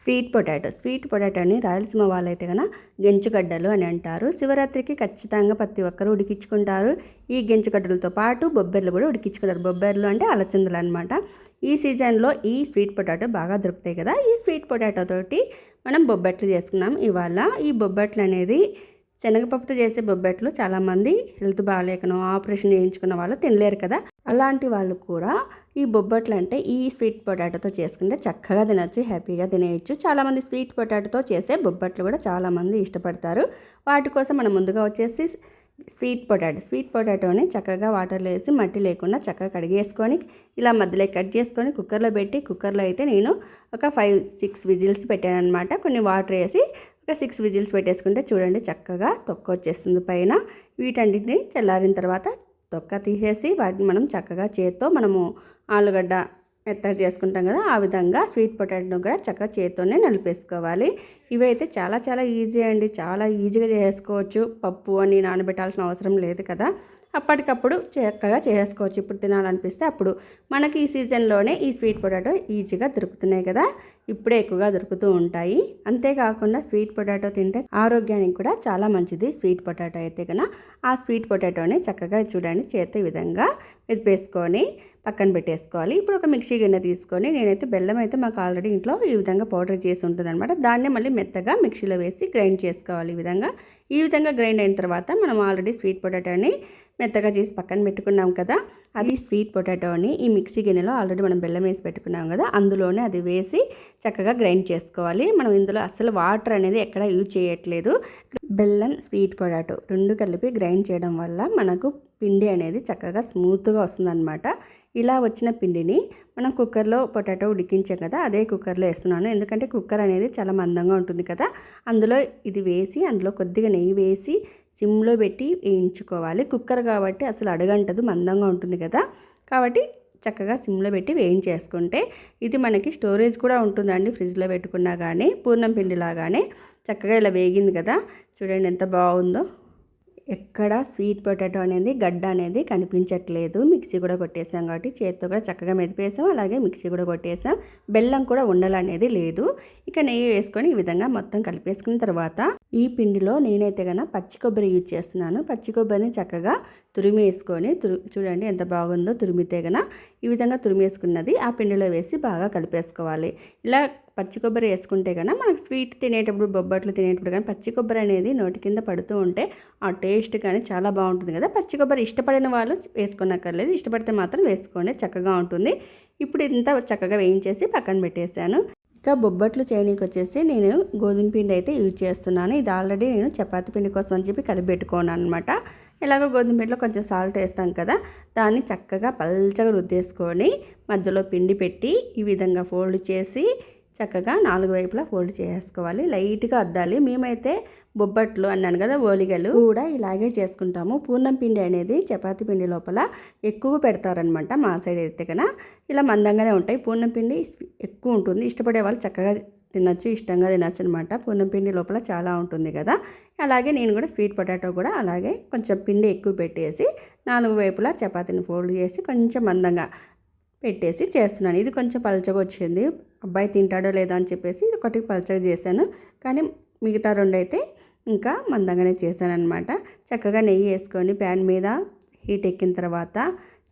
Sweet potato. Sweet పొటాటోని రాయలసీమ వాళ్ళైతే కనుక గెంచుగడ్డలు అని అంటారు. శివరాత్రికి ఖచ్చితంగా ప్రతి ఒక్కరు ఉడికించుకుంటారు. ఈ గెంచుగడ్డలతో పాటు బొబ్బెర్లు కూడా ఉడికించుకుంటారు. బొబ్బెర్లు అంటే అలచిందలు అనమాట ఈ సీజన్లో ఈ స్వీట్ పొటాటో బాగా దొరుకుతాయి కదా. ఈ స్వీట్ పొటాటో తోటి మనం బొబ్బట్లు చేసుకున్నాం ఇవాళ. ఈ బొబ్బట్లు అనేది శనగపప్పుతో చేసే బొబ్బట్లు చాలామంది హెల్త్ బాగాలేకనో ఆపరేషన్ చేయించుకున్న వాళ్ళు తినలేరు కదా. అలాంటి వాళ్ళు కూడా ఈ బొబ్బట్లు అంటే ఈ స్వీట్ పొటాటోతో చేసుకుంటే చక్కగా తినచ్చు హ్యాపీగా తినేయచ్చు. చాలామంది స్వీట్ పొటాటోతో చేసే బొబ్బట్లు కూడా చాలామంది ఇష్టపడతారు. వాటి కోసం మనం ముందుగా వచ్చేసి స్వీట్ పొటాటో స్వీట్ పొటాటోని చక్కగా వాటర్లో వేసి మట్టి లేకుండా చక్కగా కడిగేసుకొని ఇలా మధ్యలో కట్ చేసుకొని కుక్కర్లో పెట్టి కుక్కర్లో అయితే నేను ఒక ఫైవ్ సిక్స్ విజిల్స్ పెట్టాను అనమాట కొన్ని వాటర్ వేసి ఒక సిక్స్ విజిల్స్ పెట్టేసుకుంటే చూడండి చక్కగా తొక్క వచ్చేస్తుంది పైన. వీటన్నిటిని చల్లారిన తర్వాత తొక్క తీసేసి వాటిని మనం చక్కగా చేత్తో మనము ఆలుగడ్డ మెత్తగా చేసుకుంటాం కదా ఆ విధంగా స్వీట్ పొటాటోను కూడా చక్కగా చేత్తోనే నలిపేసుకోవాలి. ఇవైతే చాలా చాలా ఈజీ అండి. చాలా ఈజీగా చేసుకోవచ్చు. పప్పు అని నానబెట్టాల్సిన అవసరం లేదు కదా. అప్పటికప్పుడు చక్కగా చేసుకోవచ్చు. ఇప్పుడు తినాలనిపిస్తే అప్పుడు మనకి ఈ సీజన్లోనే ఈ స్వీట్ పొటాటో ఈజీగా దొరుకుతున్నాయి కదా. ఇప్పుడే ఎక్కువగా దొరుకుతూ ఉంటాయి. అంతేకాకుండా స్వీట్ పొటాటో తింటే ఆరోగ్యానికి కూడా చాలా మంచిది. స్వీట్ పొటాటో అయితే కనుక ఆ స్వీట్ పొటాటోని చక్కగా చూడండి. చేతి విధంగా మెదిపేసుకొని పక్కన పెట్టేసుకోవాలి. ఇప్పుడు ఒక మిక్సీ గిన్నె తీసుకొని నేనైతే బెల్లం అయితే మాకు ఆల్రెడీ ఇంట్లో ఈ విధంగా పౌడర్ చేసి ఉంటుంది అనమాట దాన్ని మళ్ళీ మెత్తగా మిక్సీలో వేసి గ్రైండ్ చేసుకోవాలి ఈ విధంగా. ఈ విధంగా గ్రైండ్ అయిన తర్వాత మనం ఆల్రెడీ స్వీట్ పొటాటోని మెత్తగా చేసి పక్కన పెట్టుకున్నాం కదా అది స్వీట్ పొటాటోని ఈ మిక్సీ గిన్నెలో ఆల్రెడీ మనం బెల్లం వేసి పెట్టుకున్నాం కదా అందులోనే అది వేసి చక్కగా గ్రైండ్ చేసుకోవాలి. మనం ఇందులో అసలు వాటర్ అనేది ఎక్కడ యూజ్ చేయట్లేదు. బెల్లం స్వీట్ పొటాటో రెండు కలిపి గ్రైండ్ చేయడం వల్ల మనకు పిండి అనేది చక్కగా స్మూత్గా వస్తుందన్నమాట. ఇలా వచ్చిన పిండిని మనం కుక్కర్లో పొటాటో ఉడికించాం కదా అదే కుక్కర్లో వేస్తున్నాను. ఎందుకంటే కుక్కర్ అనేది చాలా మందంగా ఉంటుంది కదా అందులో ఇది వేసి అందులో కొద్దిగా నెయ్యి వేసి సిమ్లో పెట్టి వేయించుకోవాలి. కుక్కర్ కాబట్టి అసలు అడగంటదు మందంగా ఉంటుంది కదా. కాబట్టి చక్కగా సిమ్లో పెట్టి వేయించేసుకుంటే ఇది మనకి స్టోరేజ్ కూడా ఉంటుందండి ఫ్రిడ్జ్లో పెట్టుకున్నా కానీ పూర్ణం పిండిలాగానే చక్కగా ఇలా వేగింది కదా. చూడండి ఎంత బాగుందో. ఎక్కడ స్వీట్ పొటాటో అనేది గడ్డ అనేది కనిపించట్లేదు. మిక్సీ కూడా కొట్టేసాం కాబట్టి చేతితో కూడా చక్కగా మెదిపేసాం. అలాగే మిక్సీ కూడా కొట్టేసాం. బెల్లం కూడా ఉండాలనేది లేదు. ఇక నెయ్యి వేసుకొని ఈ విధంగా మొత్తం కలిపేసుకున్న తర్వాత ఈ పిండిలో నేనైతే కనుక పచ్చి కొబ్బరి యూజ్ చేస్తున్నాను. పచ్చి కొబ్బరిని చక్కగా తురిమి వేసుకొని చూడండి ఎంత బాగుందో తురిమితే గన ఈ విధంగా తురిమేసుకున్నది ఆ పిండిలో వేసి బాగా కలిపేసుకోవాలి. ఇలా పచ్చి కొబ్బరి వేసుకుంటే కన్నా మనకు స్వీట్ తినేటప్పుడు బొబ్బట్లు తినేటప్పుడు కానీ పచ్చి కొబ్బరి అనేది నోటి కింద పడుతూ ఉంటే ఆ టేస్ట్ కానీ చాలా బాగుంటుంది కదా. పచ్చి కొబ్బరి ఇష్టపడిన వాళ్ళు వేసుకున్నక్కర్లేదు ఇష్టపడితే మాత్రం వేసుకోండి. చక్కగా ఉంటుంది. ఇప్పుడు ఇంత చక్కగా వేయించేసి పక్కన పెట్టేశాను. ఇంకా బొబ్బట్లు చేయనీకి వచ్చేసి నేను గోధుమ పిండి అయితే యూజ్ చేస్తున్నాను. ఇది ఆల్రెడీ నేను చపాతి పిండి కోసం అని చెప్పి కలిపెట్టుకోను అనమాట ఎలాగో గోధుమ పిండిలో కొంచెం సాల్ట్ వేస్తాం కదా దాన్ని చక్కగా పల్చగా రుద్దేసుకొని మధ్యలో పిండి పెట్టి ఈ విధంగా ఫోల్డ్ చేసి చక్కగా నాలుగు వైపులా ఫోల్డ్ చేసుకోవాలి. లైట్గా అద్దాలి. మేమైతే బొబ్బట్లు అన్నాను కదా ఓలిగలు కూడా ఇలాగే చేసుకుంటాము. పూర్ణం పిండి అనేది చపాతి పిండి లోపల ఎక్కువ పెడతారనమాట మా సైడ్ అయితే కన్నా ఇలా మందంగానే ఉంటాయి. పూర్ణం పిండి ఎక్కువ ఉంటుంది. ఇష్టపడే వాళ్ళు చక్కగా తినచ్చు ఇష్టంగా తినచ్చు అనమాట పూర్ణం పిండి లోపల చాలా ఉంటుంది కదా. అలాగే నేను కూడా స్వీట్ పొటాటో కూడా అలాగే కొంచెం పిండి ఎక్కువ పెట్టేసి నాలుగు వైపులా చపాతీని ఫోల్డ్ చేసి కొంచెం మందంగా పెట్టేసి చేస్తున్నాను. ఇది కొంచెం పలచగా వచ్చింది. అబ్బాయి తింటాడో లేదో అని చెప్పేసి ఇది ఒకటి పల్చగా చేశాను. కానీ మిగతా రెండు అయితే ఇంకా మందంగానే చేశానమాట అనమాట చక్కగా నెయ్యి వేసుకొని ప్యాన్ మీద హీట్ ఎక్కిన తర్వాత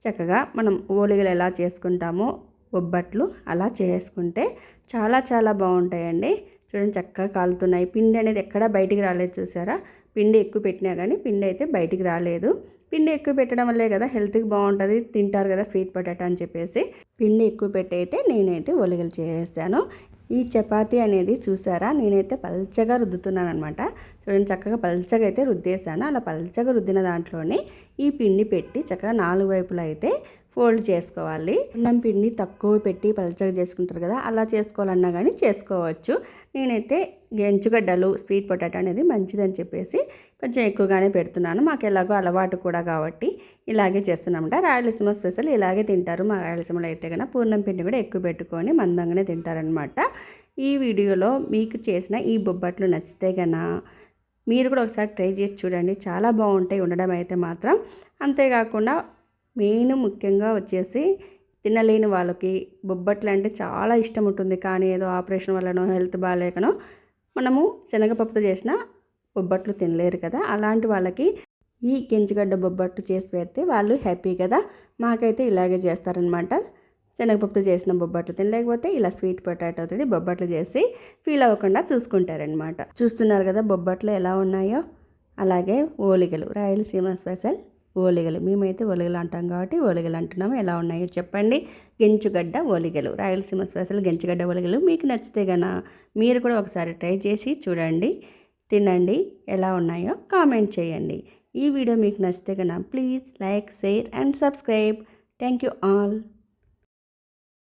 చక్కగా మనం ఓలిగలు ఎలా చేసుకుంటామో బొబ్బట్లు అలా చేసుకుంటే చాలా చాలా బాగుంటాయండి. చూడండి చక్కగా కాలుతున్నాయి. పిండి అనేది ఎక్కడా బయటికి రాలేదు చూసారా? పిండి ఎక్కువ పెట్టినా కానీ పిండి అయితే బయటికి రాలేదు. పిండి ఎక్కువ పెట్టడం వల్లే కదా హెల్త్కి బాగుంటుంది తింటారు కదా స్వీట్ పొటాటో అని చెప్పేసి. పిండి ఎక్కువ పెట్టి అయితే నేనైతే ఒలిగలు చేసాను ఈ చపాతీ అనేది చూసారా? నేనైతే పల్చగా రుద్దుతున్నాను అనమాట చూడండి చక్కగా పల్చగా అయితే రుద్దేశాను. అలా పల్చగా రుద్దిన దాంట్లోనే ఈ పిండి పెట్టి చక్కగా నాలుగు వైపులా అయితే ఫోల్డ్ చేసుకోవాలి. అన్నం పిండిని తక్కువ పెట్టి పలచగా చేసుకుంటారు కదా అలా చేసుకోవాలన్నా కానీ చేసుకోవచ్చు. నేనైతే గెంచుగడ్డలు స్వీట్ పొటాటో అనేది మంచిదని చెప్పేసి కొంచెం ఎక్కువగానే పెడుతున్నాను. మాకు ఎలాగో అలవాటు కూడా కాబట్టి ఇలాగే చేస్తున్నామంట. రాయలసీమ స్పెషల్ ఇలాగే తింటారు. మా రాయలసీమలో అయితే కన్నా పూర్ణం పిండి కూడా ఎక్కువ పెట్టుకొని మందంగానే తింటారనమాట ఈ వీడియోలో మీకు చేసిన ఈ బొబ్బట్లు నచ్చితే కన్నా మీరు కూడా ఒకసారి ట్రై చేసి చూడండి. చాలా బాగుంటాయి. ఉండడం అయితే మాత్రం అంతేకాకుండా మెయిన్ ముఖ్యంగా వచ్చేసి తినలేని వాళ్ళకి బొబ్బట్లు అంటే చాలా ఇష్టం ఉంటుంది. కానీ ఏదో ఆపరేషన్ వల్లనో హెల్త్ బాగాలేకనో మనము శనగపప్పుతో చేసిన బొబ్బట్లు తినలేరు కదా. అలాంటి వాళ్ళకి ఈ గెంజిగడ్డ బొబ్బట్లు చేసి పెడితే వాళ్ళు హ్యాపీ కదా. మాకైతే ఇలాగే చేస్తారనమాట. శనగపప్పుతో చేసిన బొబ్బట్లు తినలేకపోతే ఇలా స్వీట్ పొటాటోతో బొబ్బట్లు చేసి ఫీల్ అవ్వకుండా చూసుకుంటారనమాట. చూస్తున్నారు కదా బొబ్బట్లు ఎలా ఉన్నాయో? అలాగే ఓలిగలు రాయలసీమ స్పెషల్ ఓలిగలు. మేమైతే ఓలిగలు అంటాం కాబట్టి ఓలిగలు అంటున్నాము. ఎలా ఉన్నాయో చెప్పండి. గెంచుగడ్డ ఓలిగలు. రాయలసీమ స్పెషల్ గెంచుగడ్డ ఓలిగలు. మీకు నచ్చితే గన మీరు కూడా ఒకసారి ట్రై చేసి చూడండి. తినండి. ఎలా ఉన్నాయో కామెంట్ చేయండి. ఈ వీడియో మీకు నచ్చితే కనుక please like share and subscribe. Thank you all.